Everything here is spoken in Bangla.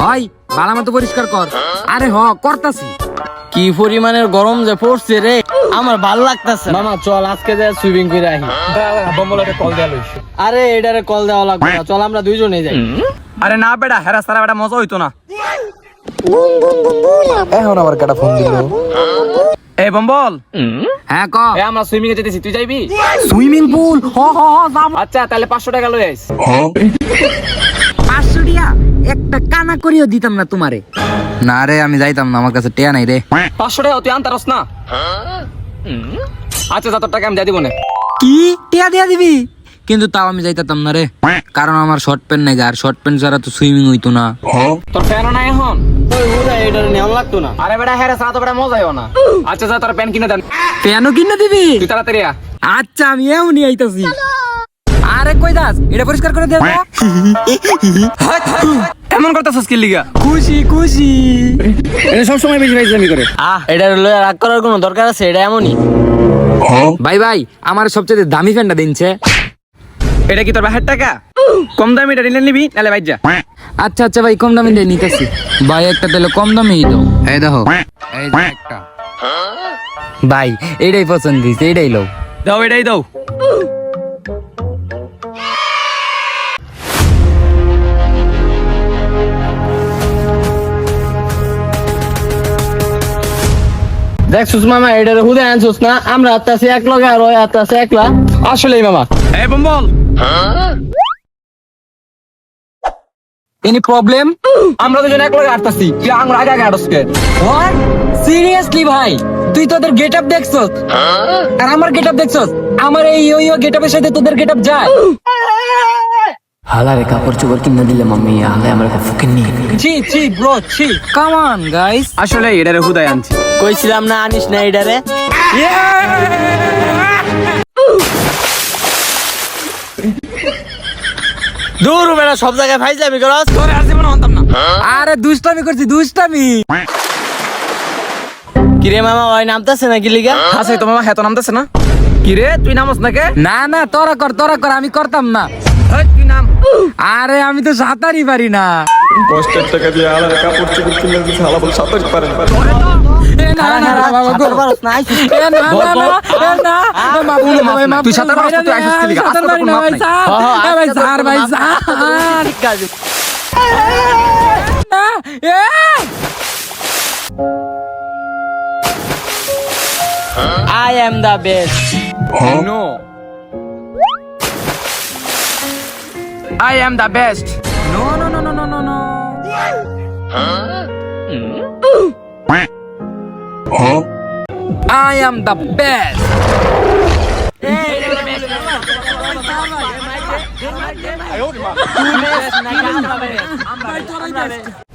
হয় বালা মতো পরিষ্কার কর। আরে হ করতাছি। কি পরিমাণের গরম যে পড়ছে রে আমার ভালো লাগতাছে মামা চল আজকে যে সুইমিং করে আহি। বম্বলকে কল দেয়া লইছি। আরে এটারে কল দেওয়া লাগবে না। চল আমরা দুইজনে যাই। আরে না বেটা হেরা সারা বেটা মজা হইতো না। এখন আবার কাটা ফোন দিল? এই বম্বল। হ্যাঁ ক। এ আমরা সুইমিং এ যেতেছি তুই যাইবি? সুইমিং পুল হ হ হ আচ্ছা তাহলে পাঁচশো টাকা লই আইস। পাঁচশো টিয়া একটা কানা করিও দিতাম না তোমারে। না রে আমি যাইতাম না আমার কাছে টিয়া নাই রে। পাঁচশো টাকা তুই আনতারস না? আচ্ছা যা তোর টাকা আমি দিয়ে দিব না। কি? টিয়া দিয়া দিবি? কিন্তু তাও আমি যাইতাম না রে। কারণ আমার শর্ট প্যান্ট নাই আর শর্ট প্যান্ট ছাড়া তো সুইমিং হইতো না। তোর ফ্যান নাই এখন? ওই নেওয়া লাগতো না আরে বেটা হেরা সারা তো বেটা মজা হইও না। আচ্ছা যা তোর প্যান্ট কিনে দেন। প্যানও কিনে দিবি? তুই তাড়াতাড়ি আ আচ্ছা আমি এমনই আইতাছি। আরে কই দাস? এটা পরিষ্কার করে দেব এমন করতেছস কি লিগা? খুশি খুশি। এটা সব সময় বেশি বেশি করে। আহ লয়ে রাগ করার কোনো দরকার আছে? এটা এমনই। ভাই ভাই আমার সবচেয়ে দামি ফ্যানটা দিনছে। এটা কি তোর বাহার টাকা? কম দামি এটা নিলে নিবি নালে বাইর যা। আচ্ছা আচ্ছা ভাই কম দামে দিয়ে নিতেছি। ভাই একটা তাহলে কম দামেই দাও। এই দেখো। এই একটা। ভাই এইটাই পছন্দ দিছে এইটাই লো দাও এটাই দাও। দেখ সুষমা এটারে হুদে আনছস না? আমরা আত্মাছি এক লগে আর ওই আত্মাছে একলা। আসলেই মামা। এই বম্বল। এনি প্রবলেম আমরা দুজন এক লগে আটতাছি। তুই আঙ্গুর আগে আগে আটসকে। হোয়াট সিরিয়াসলি ভাই? তুই তোদের গেট আপ দেখছস আর আমার গেট আপ দেখছস? আমার এই ওই গেট আপের সাথে তোদের গেট আপ যায় হালারে কাপড় চোপড় কিনে দিলে মাম্মি হালে আমার ফুকিন নিয়ে ছি ছি ব্রো ছি। কাম অন গাইস আসলে এটারে হুদায় আনছি। কইছিলাম না আনিস না এটারে। দূর বেড়া সব জায়গায় ভাই যাবি করস তোরে আর জীবনে আনতাম না। আরে দুষ্টামি করছি দুষ্টামি। কিরে মামা ওই নামতাছে না কি লিগা আছে তো মামা হেত নামতেছে না। কিরে তুই নামস না কে না না তোরা কর তোরা কর আমি করতাম না। আরে আমি তো সাঁতারই পারি না। কষ্টের টাকা দিয়ে আলাদা কাপড় চোপড় কিনে দিচ্ছে আলা বলে সাঁতার পারেন এ না না না বাবা গো। সাঁতার পারস না আইছিস এ না না না এ না। এ মাফ করে দাও, ভাই, মাফ তুই সাঁতার দাও, তুই আইসিস কি লিগা? সাঁতার আজকে তো পারি কোনো মাপ নাই। ভাই স্যার ভাই স্যার। ঠিক আছে। না, এ I am the best no I am the best. No, no, no, no, no, no, no. I am the best. না